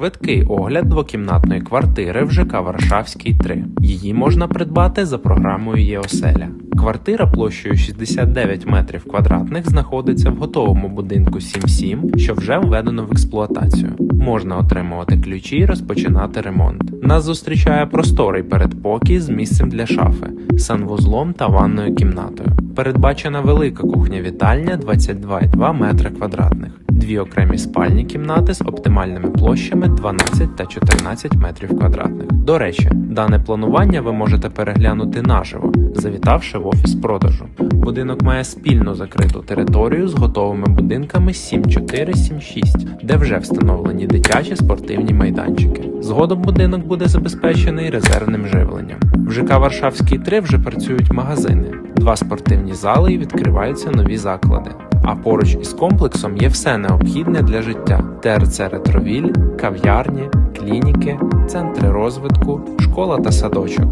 швидкий огляд двокімнатної квартири в ЖК Варшавський 3. Її можна придбати за програмою ЄОСЕЛЯ. Квартира площею 69 метрів квадратних знаходиться в готовому будинку 7.7, що вже введено в експлуатацію. Можна отримувати ключі і розпочинати ремонт. Нас зустрічає просторий передпокій з місцем для шафи, санвузлом та ванною кімнатою. Передбачена велика кухня-вітальня 22,2 метри квадратних, дві окремі спальні кімнати з оптимальними площами 12 та 14 метрів квадратних. До речі, дане планування ви можете переглянути наживо, завітавши в офіс продажу. Будинок має спільно закриту територію з готовими будинками 7.4-7.6, де вже встановлені дитячі спортивні майданчики. Згодом будинок буде забезпечений резервним живленням. В ЖК Варшавський 3 вже працюють магазини, два спортивні зали і відкриваються нові заклади. А поруч із комплексом є все необхідне для життя: ТРЦ Ретровіль, кав'ярні, клініки, центри розвитку, школа та садочок.